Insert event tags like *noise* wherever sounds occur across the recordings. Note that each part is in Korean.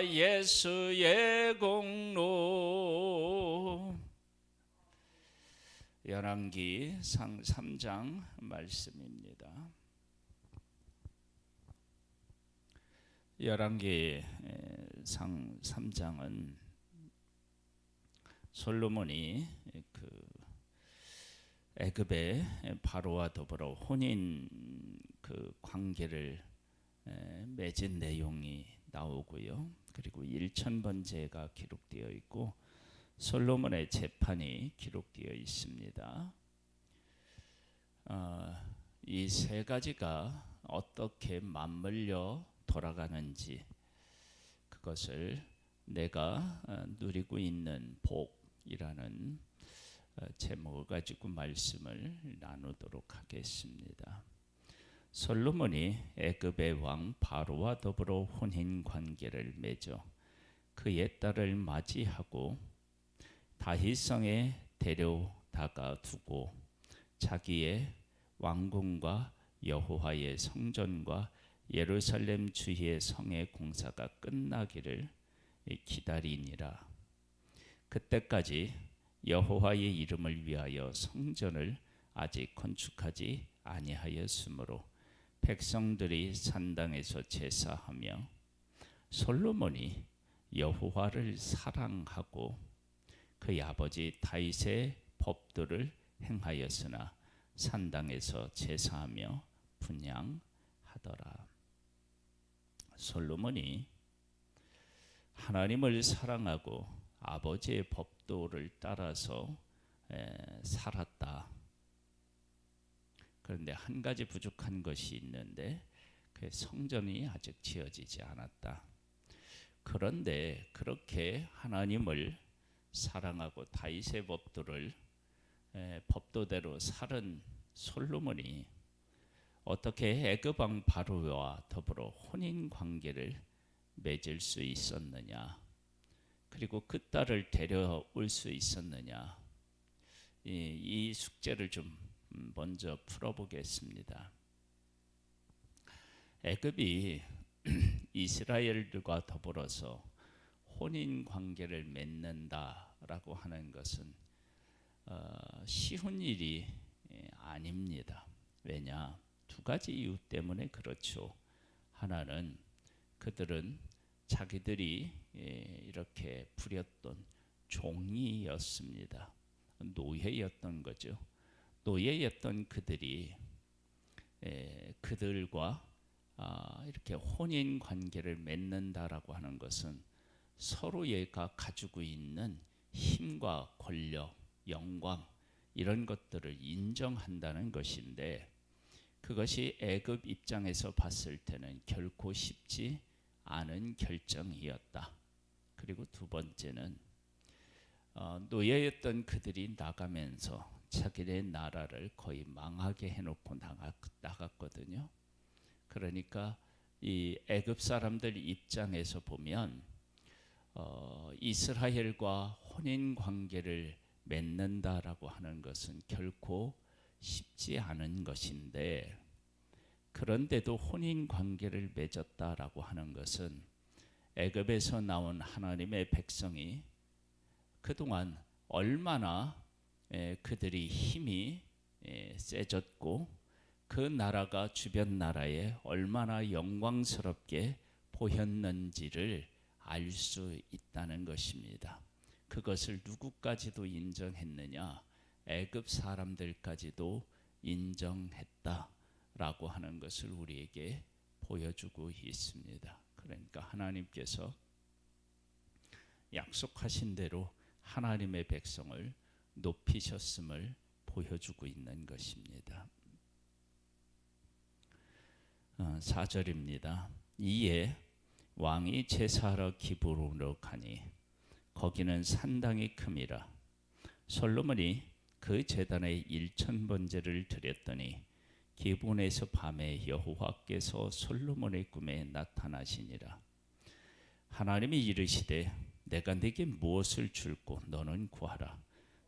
나 예수의 공로 열왕기 상 3장 말씀입니다. 열왕기 상 3장은 솔로몬이 그 애굽의 바로와 더불어 혼인 그 관계를 맺은 내용이 나오고요. 그리고 1천 번째가 기록되어 있고 솔로몬의 재판이 기록되어 있습니다. 어, 이세 가지가 어떻게 맞물려 돌아가는지 그것을 내가 어, 누리고 있는 복이라는 어, 제목을 가지고 말씀을 나누도록 하겠습니다. 솔로몬이 애굽의 왕 바로와 더불어 혼인 관계를 맺어 그의 딸을 맞이하고 다윗성에 데려다가 두고 자기의 왕궁과 여호와의 성전과 예루살렘 주의 성의 공사가 끝나기를 기다리니라. 그때까지 여호와의 이름을 위하여 성전을 아직 건축하지 아니하였으므로 백성들이 산당에서 제사하며 솔로몬이 여호와를 사랑하고 그의 아버지 다윗의 법도를 행하였으나 산당에서 제사하며 분양하더라. 솔로몬이 하나님을 사랑하고 아버지의 법도를 따라서 살았다. 그런데 한 가지 부족한 것이 있는데 그 성전이 아직 지어지지 않았다. 그런데 그렇게 하나님을 사랑하고 다윗의 법도를 법도대로 살은 솔로몬이 어떻게 애굽 왕 바로와 더불어 혼인 관계를 맺을 수 있었느냐? 그리고 그 딸을 데려올 수 있었느냐? 이, 이 숙제를 좀 먼저 풀어보겠습니다. 애굽이 *clears throat* 이스라엘들과 더불어서 혼인 관계를 맺는다라고 하는 것은 어, 쉬운 일이 아닙니다. 왜냐? 두 가지 이유 때문에 그렇죠. 하나는 그들은 자기들이 이렇게 부렸던 종이었습니다. 노예였던 거죠. 노예였던 그들이 그들과 아, 이렇게 혼인 관계를 맺는다라고 하는 것은 서로가 가지고 있는 힘과 권력, 영광 이런 것들을 인정한다는 것인데 그것이 애굽 입장에서 봤을 때는 결코 쉽지 않은 결정이었다. 그리고 두 번째는 어, 노예였던 그들이 나가면서 자기네 나라를 거의 망하게 해놓고 나갔, 나갔거든요. 그러니까 이 애굽 사람들 입장에서 보면 어, 이스라엘과 혼인 관계를 맺는다라고 하는 것은 결코 쉽지 않은 것인데 그런데도 혼인 관계를 맺었다라고 하는 것은 애굽에서 나온 하나님의 백성이 그동안 얼마나 그들이 힘이 세졌고 그 나라가 주변 나라에 얼마나 영광스럽게 보였는지를 알 수 있다는 것입니다. 그것을 누구까지도 인정했느냐? 애굽 사람들까지도 인정했다라고 하는 것을 우리에게 보여주고 있습니다. 그러니까 하나님께서 약속하신 대로 하나님의 백성을 높이셨음을 보여주고 있는 것입니다. 4절입니다. 어, 이에 왕이 제사하러 기브론으로 가니 거기는 산당이 큼이라 솔로몬이 그 제단에 일천 번제를 드렸더니 기본에서 밤에 여호와께서 솔로몬의 꿈에 나타나시니라 하나님이 이르시되 내가 네게 무엇을 줄고 너는 구하라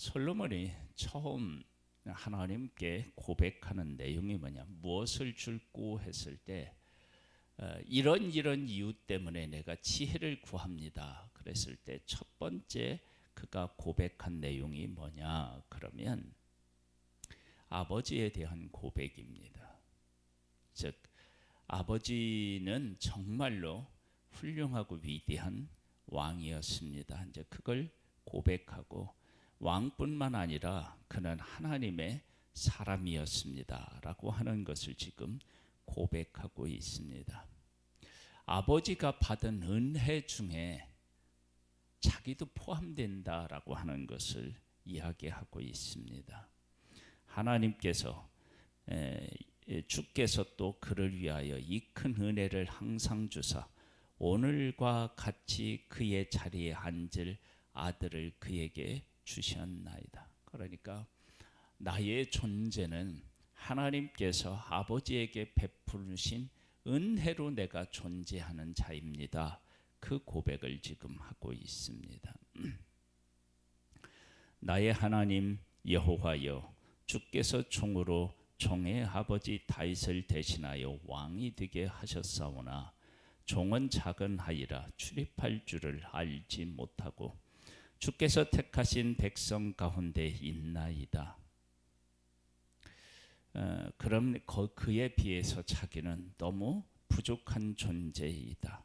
솔로몬이 처음 하나님께 고백하는 내용이 뭐냐? 무엇을 줄고 했을 때 어, 이런 이런 이유 때문에 내가 지혜를 구합니다. 그랬을 때 첫 번째 그가 고백한 내용이 뭐냐? 그러면 아버지에 대한 고백입니다. 즉 아버지는 정말로 훌륭하고 위대한 왕이었습니다. 이제 그걸 고백하고 왕뿐만 아니라 그는 하나님의 사람이었습니다 라고 하는 것을 지금 고백하고 있습니다. 아버지가 받은 은혜 중에 자기도 포함된다라고 하는 것을 이야기하고 있습니다. 하나님께서 주께서 또 그를 위하여 이 큰 은혜를 항상 주사 오늘과 같이 그의 자리에 앉을 아들을 그에게 주셨나이다. 그러니까 나의 존재는 하나님께서 아버지에게 베푸신 은혜로 내가 존재하는 자입니다. 그 고백을 지금 하고 있습니다. *clears throat* 나의 하나님 여호와여 주께서 종으로 종의 아버지 다윗을 대신하여 왕이 되게 하셨사오나 종은 작은 하이라 출입할 줄을 알지 못하고 주께서 택하신 백성 가운데 있나이다. 어, 그럼 그에 비해서 자기는 너무 부족한 존재이다.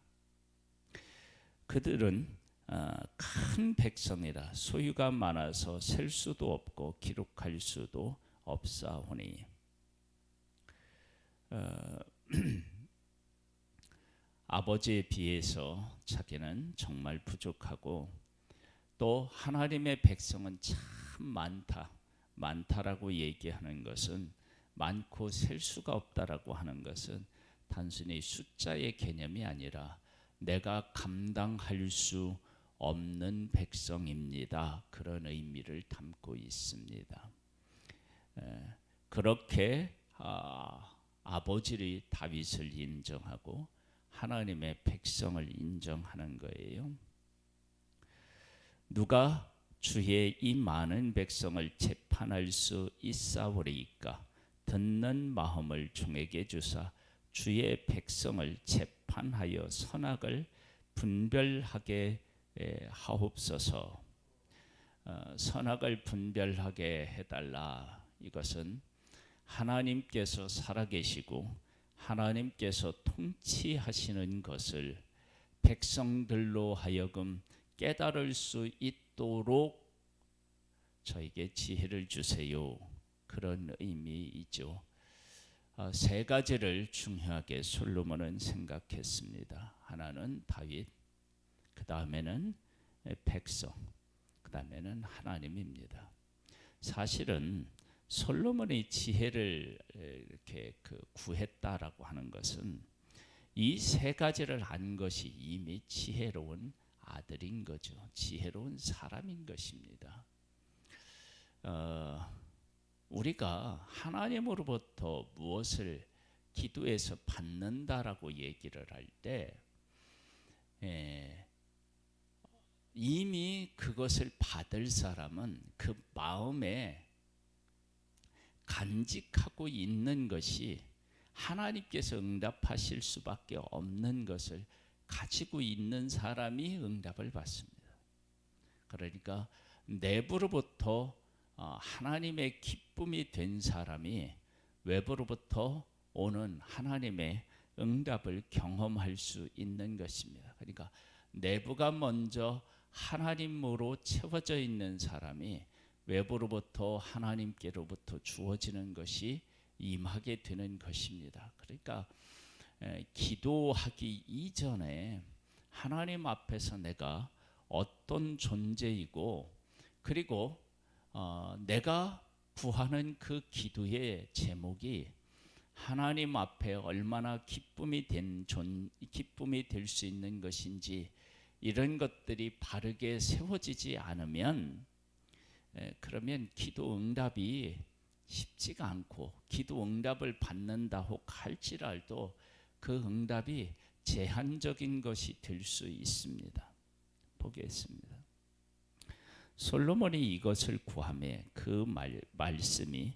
그들은 어, 큰 백성이라 소유가 많아서 셀 수도 없고 기록할 수도 없사오니 어, *clears throat* 아버지에 비해서 자기는 정말 부족하고 또 하나님의 백성은 참 많다 많다라고 얘기하는 것은 많고 셀 수가 없다라고 하는 것은 단순히 숫자의 개념이 아니라 내가 감당할 수 없는 백성입니다. 그런 의미를 담고 있습니다. 그렇게 아, 아버지의 다윗을 인정하고 하나님의 백성을 인정하는 거예요. 누가 주의 이 많은 백성을 재판할 수 있사오리이까 듣는 마음을 종에게 주사 주의 백성을 재판하여 선악을 분별하게 하옵소서. 어, 선악을 분별하게 해달라. 이것은 하나님께서 살아계시고 하나님께서 통치하시는 것을 백성들로 하여금 깨달을 수 있도록 저에게 지혜를 주세요. 그런 의미이죠. 어, 세 가지를 중요하게 솔로몬은 생각했습니다. 하나는 다윗, 그 다음에는 백성, 그 다음에는 하나님입니다. 사실은 솔로몬의 지혜를 이렇게 그 구했다라고 하는 것은 이 세 가지를 안 것이 이미 지혜로운 아들인 거죠. 지혜로운 사람인 것입니다. 어, 우리가 하나님으로부터 무엇을 기도해서 받는다라고 얘기를 할 때 예, 이미 그것을 받을 사람은 그 마음에 간직하고 있는 것이 하나님께서 응답하실 수밖에 없는 것을 가지고 있는 사람이 응답을 받습니다. 그러니까 내부로부터 어, 하나님의 기쁨이 된 사람이 외부로부터 오는 하나님의 응답을 경험할 수 있는 것입니다. 그러니까 내부가 먼저 하나님으로 채워져 있는 사람이 외부로부터 하나님께로부터 주어지는 것이 임하게 되는 것입니다. 그러니까 기도하기 이전에 하나님 앞에서 내가 어떤 존재이고 그리고 어, 내가 구하는 그 기도의 제목이 하나님 앞에 얼마나 기쁨이 된 존, 기쁨이 될 수 있는 것인지 이런 것들이 바르게 세워지지 않으면 에, 그러면 기도 응답이 쉽지가 않고 기도 응답을 받는다고 할지라도 그 응답이 제한적인 것이 될 수 있습니다. 보겠습니다. 솔로몬이 이것을 구함에 그 말, 말씀이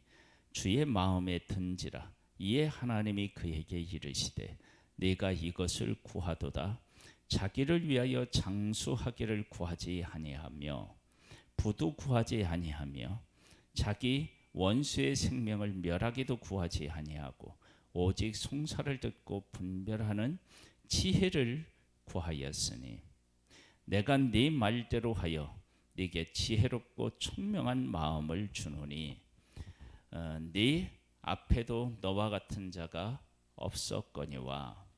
주의 마음에 든지라 이에 하나님이 그에게 이르시되 네가 이것을 구하도다 자기를 위하여 장수하기를 구하지 아니하며 부도 구하지 아니하며 자기 원수의 생명을 멸하기도 구하지 아니하고 오직 송사를 듣고 분별하는 지혜를 구하였으니 내가 네 말대로 하여 네게 지혜롭고 총명한 마음을 주노니 어, 네 앞에도 너와 같은 자가 없었거니와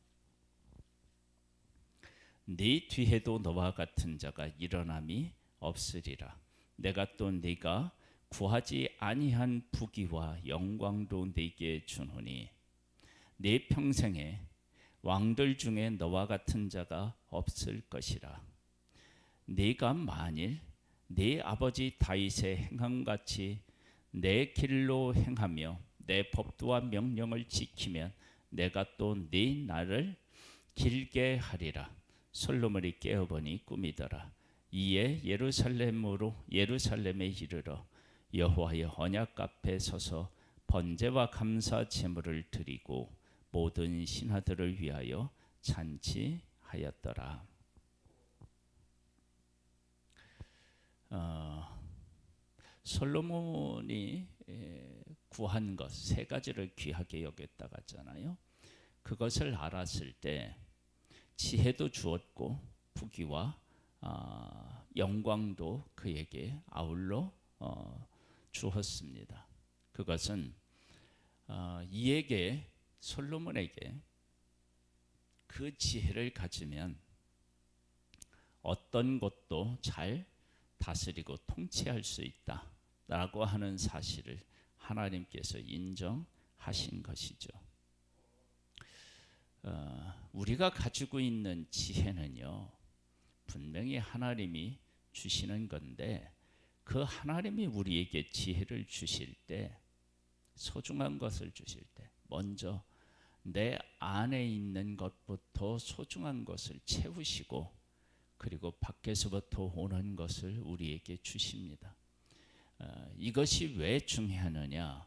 네 뒤에도 너와 같은 자가 일어남이 없으리라. 내가 또 네가 구하지 아니한 부귀와 영광도 네게 주노니 네 평생에 왕들 중에 너와 같은 자가 없을 것이라. 네가 만일 네 아버지 다윗의 행함같이 내 길로 행하며 내 법도와 명령을 지키면 내가 또 네 날을 길게 하리라. 솔로몬이 깨어보니 꿈이더라. 이에 예루살렘으로 예루살렘에 이르러 여호와의 언약 앞에 서서 번제와 감사 제물을 드리고 모든 신하들을 위하여 잔치하였더라. 어, 솔로몬이 에, 구한 것 세 가지를 귀하게 여겼다고 하잖아요. 그것을 알았을 때 지혜도 주었고 부귀와 아, 영광도 그에게 아울러 어, 주었습니다. 그것은 어, 이에게 솔로몬에게 그 지혜를 가지면 어떤 것도 잘 다스리고 통치할 수 있다라고 하는 사실을 하나님께서 인정하신 것이죠. 어, 우리가 가지고 있는 지혜는요, 분명히 하나님이 주시는 건데 그 하나님이 우리에게 지혜를 주실 때 소중한 것을 주실 때 먼저 내 안에 있는 것부터 소중한 것을 채우시고 그리고 밖에서부터 오는 것을 우리에게 주십니다. 어, 이것이 왜 중요하느냐?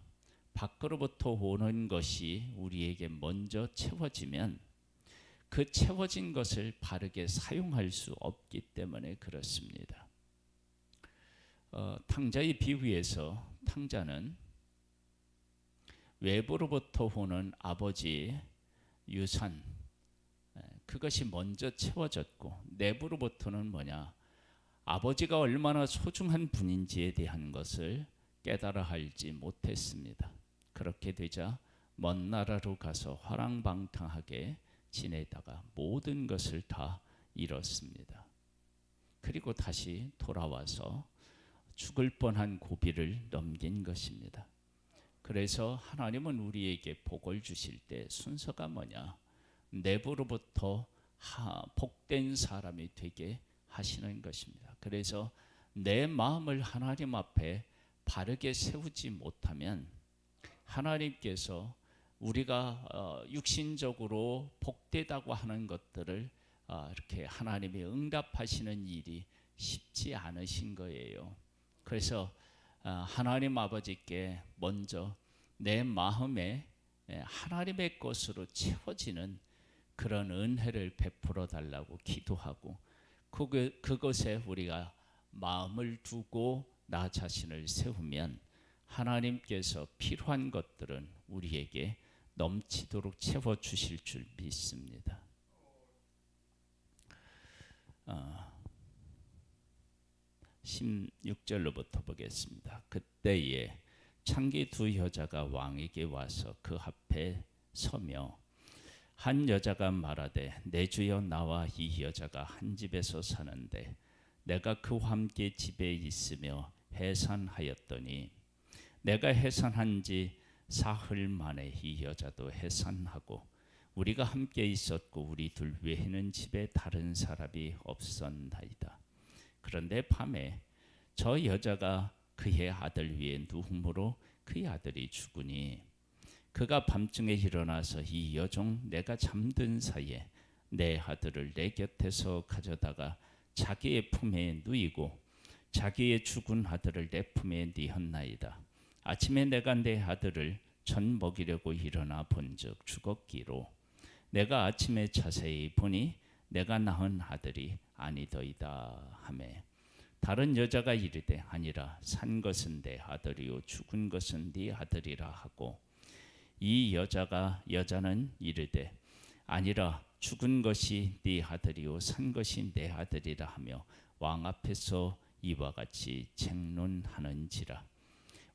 밖으로부터 오는 것이 우리에게 먼저 채워지면 그 채워진 것을 바르게 사용할 수 없기 때문에 그렇습니다. 어, 탕자의 비유에서 탕자는 외부로부터 오는 아버지의 유산 그것이 먼저 채워졌고 내부로부터는 뭐냐 아버지가 얼마나 소중한 분인지에 대한 것을 깨달아 알지 못했습니다. 그렇게 되자 먼 나라로 가서 화랑방탕하게 지내다가 모든 것을 다 잃었습니다. 그리고 다시 돌아와서 죽을 뻔한 고비를 넘긴 것입니다. 그래서 하나님은 우리에게 복을 주실 때 순서가 뭐냐? 내부로부터 복된 사람이 되게 하시는 것입니다. 그래서 내 마음을 하나님 앞에 바르게 세우지 못하면 하나님께서 우리가 어, 육신적으로 복되다고 하는 것들을 어, 이렇게 하나님이 응답하시는 일이 쉽지 않으신 거예요. 그래서 어, 하나님 아버지께 먼저 내 마음에 예, 하나님의 것으로 채워지는 그런 은혜를 베풀어 달라고 기도하고 그것에 우리가 마음을 두고 나 자신을 세우면 하나님께서 필요한 것들은 우리에게 넘치도록 채워 주실 줄 믿습니다. 어, 16절로부터 보겠습니다. 그때에 창기 두 여자가 왕에게 와서 그 앞에 서며 한 여자가 말하되 내 주여 나와 이 여자가 한 집에서 사는데 내가 그와 함께 집에 있으며 해산하였더니 내가 해산한 지 사흘 만에 이 여자도 해산하고 우리가 함께 있었고 우리 둘 외에는 집에 다른 사람이 없었나이다. 그런데 밤에 저 여자가 그의 아들 위에 누움으로 그의 아들이 죽으니 그가 밤중에 일어나서 이 여종 내가 잠든 사이에 내 아들을 내 곁에서 가져다가 자기의 품에 누이고 자기의 죽은 아들을 내 품에 뉘었나이다. 아침에 내가 내 아들을 전 먹이려고 일어나 본즉 죽었기로 내가 아침에 자세히 보니 내가 낳은 아들이 아니더이다 하매 다른 여자가 이르되 아니라 산 것은 내 아들이요 죽은 것은 네 아들이라 하고 이 여자가 여자는 이르되 아니라 죽은 것이 네 아들이요 산 것이 내 아들이라 하며 왕 앞에서 이와 같이 쟁론하는지라.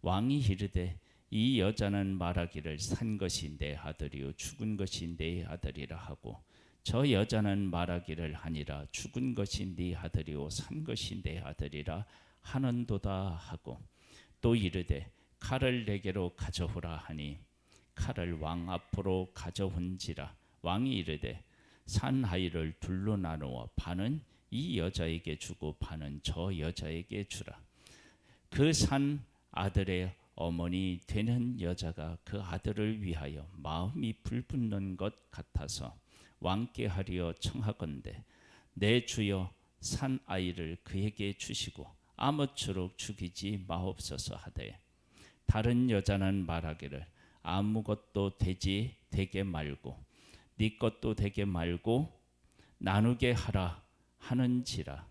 왕이 이르되 이 여자는 말하기를 산 것이 내 아들이요 죽은 것이 내 아들이라 하고 저 여자는 말하기를 하니라. 죽은 것이 네 아들이요 산 것이 내 아들이라 하는도다 하고 또 이르되 칼을 내게로 가져오라 하니 칼을 왕 앞으로 가져온지라. 왕이 이르되 산 아이를 둘로 나누어 반은 이 여자에게 주고 반은 저 여자에게 주라. 그 산 아들의 어머니 되는 여자가 그 아들을 위하여 마음이 불붙는 것 같아서 왕께 하리어 청하건대 내 주여 산 아이를 그에게 주시고 아무쪼록 죽이지 마옵소서 하되 다른 여자는 말하기를 아무것도 되지 되게 말고 네 것도 되게 말고 나누게 하라 하는지라.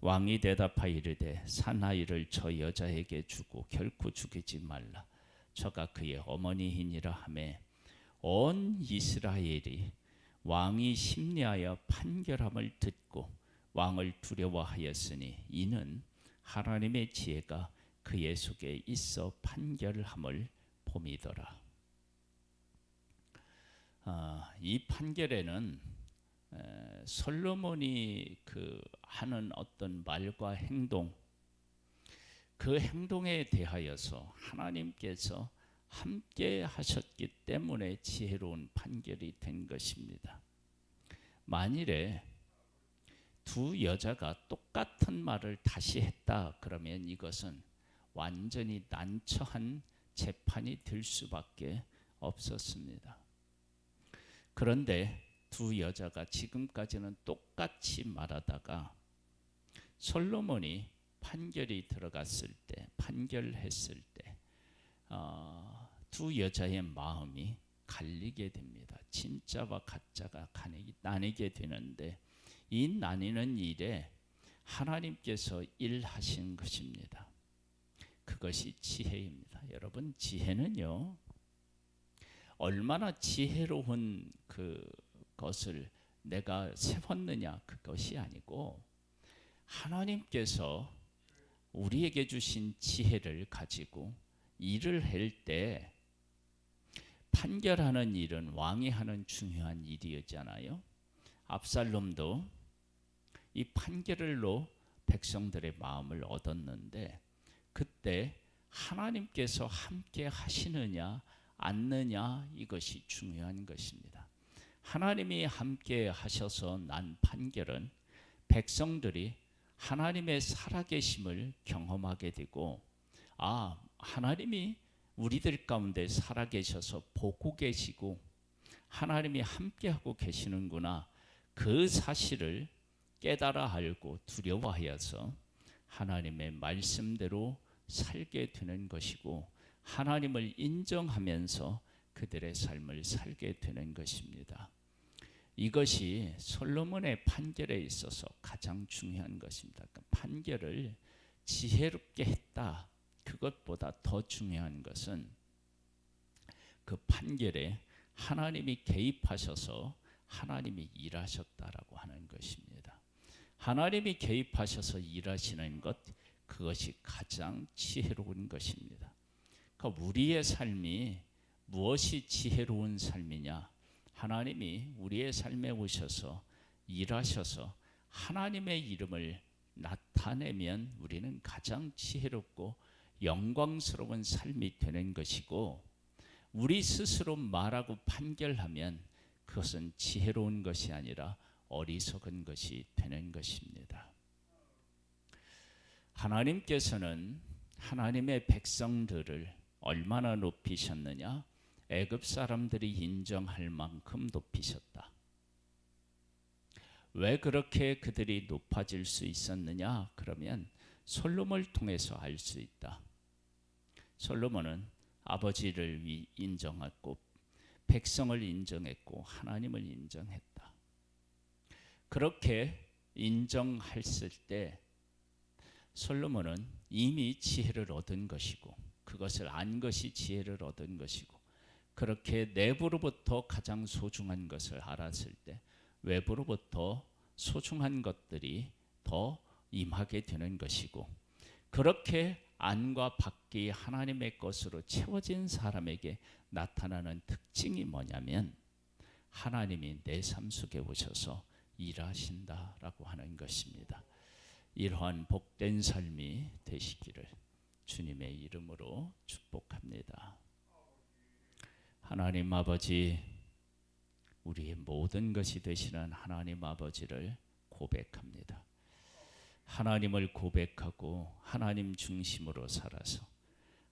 왕이 대답하여 이르되 사나이를 저 여자에게 주고 결코 죽이지 말라. 저가 그의 어머니이니라 하매 온 이스라엘이 왕이 심리하여 판결함을 듣고 왕을 두려워하였으니 이는 하나님의 지혜가 그의 속에 있어 판결함을 봄이더라. 아, 이 판결에는 에, 솔로몬이 그 하는 어떤 말과 행동, 그 행동에 대하여서 하나님께서 함께 하셨기 때문에 지혜로운 판결이 된 것입니다. 만일에 두 여자가 똑같은 말을 다시 했다 그러면 이것은 완전히 난처한 재판이 될 수밖에 없었습니다. 그런데 두 여자가 지금까지는 똑같이 말하다가 솔로몬이 판결이 들어갔을 때, 판결했을 때, 어, 두 여자의 마음이 갈리게 됩니다. 진짜와 가짜가 나뉘게 되는데 이 나뉘는 일에 하나님께서 일하신 것입니다. 그것이 지혜입니다. 여러분 지혜는요 얼마나 지혜로운 그 것을 내가 세웠느냐 그것이 아니고 하나님께서 우리에게 주신 지혜를 가지고 일을 할 때 판결하는 일은 왕이 하는 중요한 일이었잖아요. 압살롬도 이 판결을로 백성들의 마음을 얻었는데 그때 하나님께서 함께 하시느냐 않느냐 이것이 중요한 것입니다. 하나님이 함께 하셔서 난 판결은 백성들이 하나님의 살아계심을 경험하게 되고 아 하나님이 우리들 가운데 살아 계셔서 보고 계시고 하나님이 함께하고 계시는구나 그 사실을 깨달아 알고 두려워하여서 하나님의 말씀대로 살게 되는 것이고 하나님을 인정하면서 그들의 삶을 살게 되는 것입니다. 이것이 솔로몬의 판결에 있어서 가장 중요한 것입니다. 그러니까 판결을 지혜롭게 했다. 그것보다 더 중요한 것은 그 판결에 하나님이 개입하셔서 하나님이 일하셨다라고 하는 것입니다. 하나님이 개입하셔서 일하시는 것 그것이 가장 지혜로운 것입니다. 그러니까 우리의 삶이 무엇이 지혜로운 삶이냐? 하나님이 우리의 삶에 오셔서 일하셔서 하나님의 이름을 나타내면 우리는 가장 지혜롭고 영광스러운 삶이 되는 것이고 우리 스스로 말하고 판결하면 그것은 지혜로운 것이 아니라 어리석은 것이 되는 것입니다. 하나님께서는 하나님의 백성들을 얼마나 높이셨느냐? 애굽 사람들이 인정할 만큼 높이셨다. 왜 그렇게 그들이 높아질 수 있었느냐? 그러면 솔로몬을 통해서 알 수 있다. 솔로몬은 아버지를 인정했고 백성을 인정했고 하나님을 인정했다. 그렇게 인정했을 때 솔로몬은 이미 지혜를 얻은 것이고 그것을 안 것이 지혜를 얻은 것이고 그렇게 내부로부터 가장 소중한 것을 알았을 때 외부로부터 소중한 것들이 더 임하게 되는 것이고 그렇게 안과 밖이 하나님의 것으로 채워진 사람에게 나타나는 특징이 뭐냐면 하나님이 내 삶 속에 오셔서 일하신다라고 하는 것입니다. 이러한 복된 삶이 되시기를 주님의 이름으로 축복합니다. 하나님 아버지 우리의 모든 것이 되시는 하나님 아버지를 고백합니다. 하나님을 고백하고 하나님 중심으로 살아서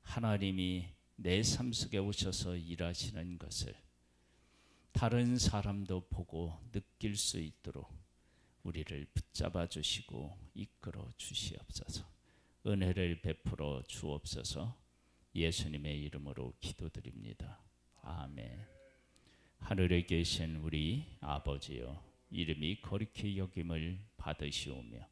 하나님이 내 삶 속에 오셔서 일하시는 것을 다른 사람도 보고 느낄 수 있도록 우리를 붙잡아 주시고 이끌어 주시옵소서. 은혜를 베풀어 주옵소서. 예수님의 이름으로 기도드립니다. 아멘. 하늘에 계신 우리 아버지여 이름이 거룩히 여김을 받으시오며